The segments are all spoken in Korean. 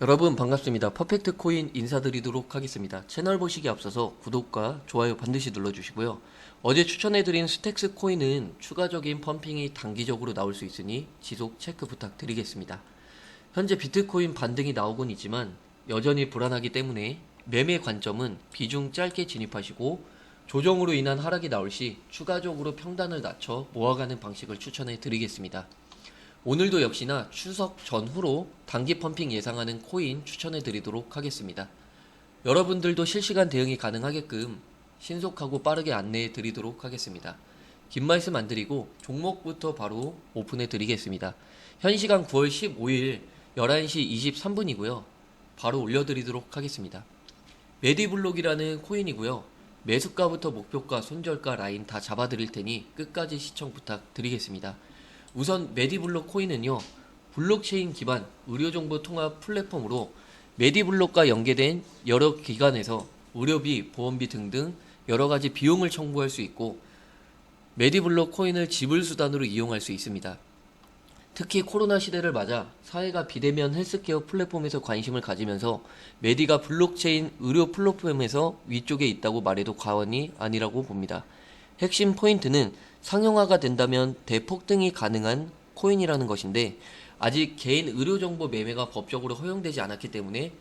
여러분 반갑습니다. 퍼펙트 코인 인사드리도록 하겠습니다. 채널 보시기 앞서서 구독과 좋아요 반드시 눌러주시고요. 어제 추천해드린 스택스 코인은 추가적인 펌핑이 단기적으로 나올 수 있으니 지속 체크 부탁드리겠습니다. 현재 비트코인 반등이 나오곤 있지만 여전히 불안하기 때문에 매매 관점은 비중 짧게 진입하시고 조정으로 인한 하락이 나올 시 추가적으로 평단을 낮춰 모아가는 방식을 추천해 드리겠습니다. 오늘도 역시나 추석 전후로 단기 펌핑 예상하는 코인 추천해 드리도록 하겠습니다. 여러분들도 실시간 대응이 가능하게끔 신속하고 빠르게 안내해 드리도록 하겠습니다. 긴 말씀 안 드리고 종목부터 바로 오픈해 드리겠습니다. 현 시간 9월 15일 11시 23분이고요. 바로 올려드리도록 하겠습니다. 메디블록이라는 코인이고요. 매수가부터 목표가, 손절가 라인 다 잡아드릴 테니 끝까지 시청 부탁드리겠습니다. 우선 메디블록 코인은요. 블록체인 기반 의료정보 통합 플랫폼으로 메디블록과 연계된 여러 기관에서 의료비, 보험비 등등 여러 가지 비용을 청구할 수 있고 메디블록 코인을 지불 수단으로 이용할 수 있습니다. 특히 코로나 시대를 맞아 사회가 비대면 헬스케어 플랫폼에서 관심을 가지면서 메디가 블록체인 의료 플랫폼에서 위쪽에 있다고 말해도 과언이 아니라고 봅니다. 핵심 포인트는 상용화가 된다면 대폭등이 가능한 코인이라는 것인데 아직 개인 의료 정보 매매가 법적으로 허용되지 않았기 때문에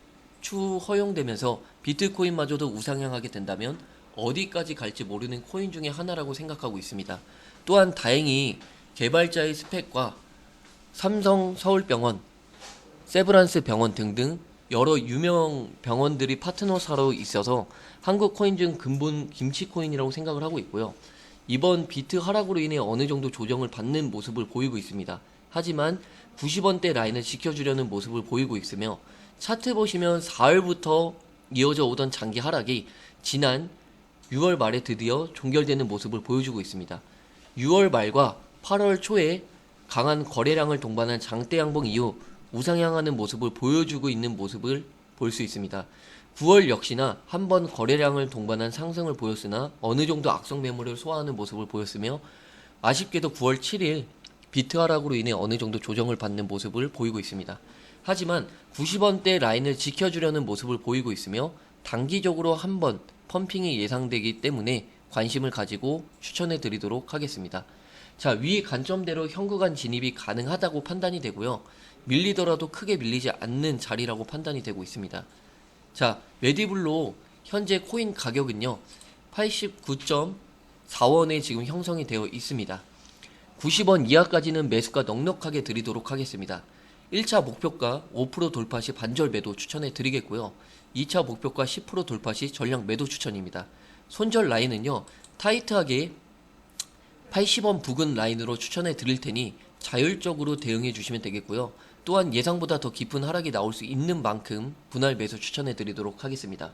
추후 허용되면서 비트코인마저도 우상향하게 된다면 어디까지 갈지 모르는 코인 중에 하나라고 생각하고 있습니다. 또한 다행히 개발자의 스펙과 삼성 서울병원, 세브란스 병원 등등 여러 유명 병원들이 파트너사로 있어서 한국 코인 중 근본 김치 코인이라고 생각을 하고 있고요. 이번 비트 하락으로 인해 어느 정도 조정을 받는 모습을 보이고 있습니다. 하지만 90원대 라인을 지켜주려는 모습을 보이고 있으며 차트 보시면 4월부터 이어져 오던 장기 하락이 지난 6월 말에 드디어 종결되는 모습을 보여주고 있습니다. 6월 말과 8월 초에 강한 거래량을 동반한 장대 양봉 이후 우상향하는 모습을 보여주고 있는 모습을 볼 수 있습니다. 9월 역시나 한 번 거래량을 동반한 상승을 보였으나 어느 정도 악성 매물을 소화하는 모습을 보였으며 아쉽게도 9월 7일 비트 하락으로 인해 어느 정도 조정을 받는 모습을 보이고 있습니다. 하지만 90원대 라인을 지켜주려는 모습을 보이고 있으며 단기적으로 한 번 펌핑이 예상되기 때문에 관심을 가지고 추천해 드리도록 하겠습니다. 자, 위 관점대로 현구간 진입이 가능하다고 판단이 되고요. 밀리더라도 크게 밀리지 않는 자리라고 판단이 되고 있습니다. 자, 메디블로 현재 코인 가격은요. 89.4원에 지금 형성이 되어 있습니다. 90원 이하까지는 매수가 넉넉하게 드리도록 하겠습니다. 1차 목표가 5% 돌파 시 반절 매도 추천해 드리겠고요. 2차 목표가 10% 돌파 시 전량 매도 추천입니다. 손절 라인은요. 타이트하게 80원 부근 라인으로 추천해 드릴 테니 자율적으로 대응해 주시면 되겠고요. 또한 예상보다 더 깊은 하락이 나올 수 있는 만큼 분할 매수 추천해 드리도록 하겠습니다.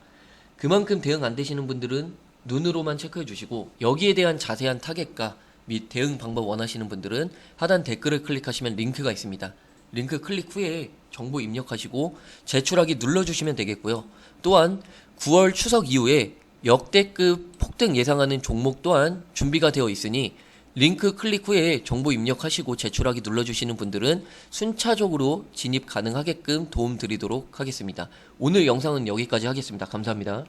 그만큼 대응 안 되시는 분들은 눈으로만 체크해 주시고 여기에 대한 자세한 타겟가 및 대응 방법 원하시는 분들은 하단 댓글을 클릭하시면 링크가 있습니다. 링크 클릭 후에 정보 입력하시고 제출하기 눌러주시면 되겠고요. 또한 9월 추석 이후에 역대급 폭등 예상하는 종목 또한 준비가 되어 있으니 링크 클릭 후에 정보 입력하시고 제출하기 눌러주시는 분들은 순차적으로 진입 가능하게끔 도움 드리도록 하겠습니다. 오늘 영상은 여기까지 하겠습니다. 감사합니다.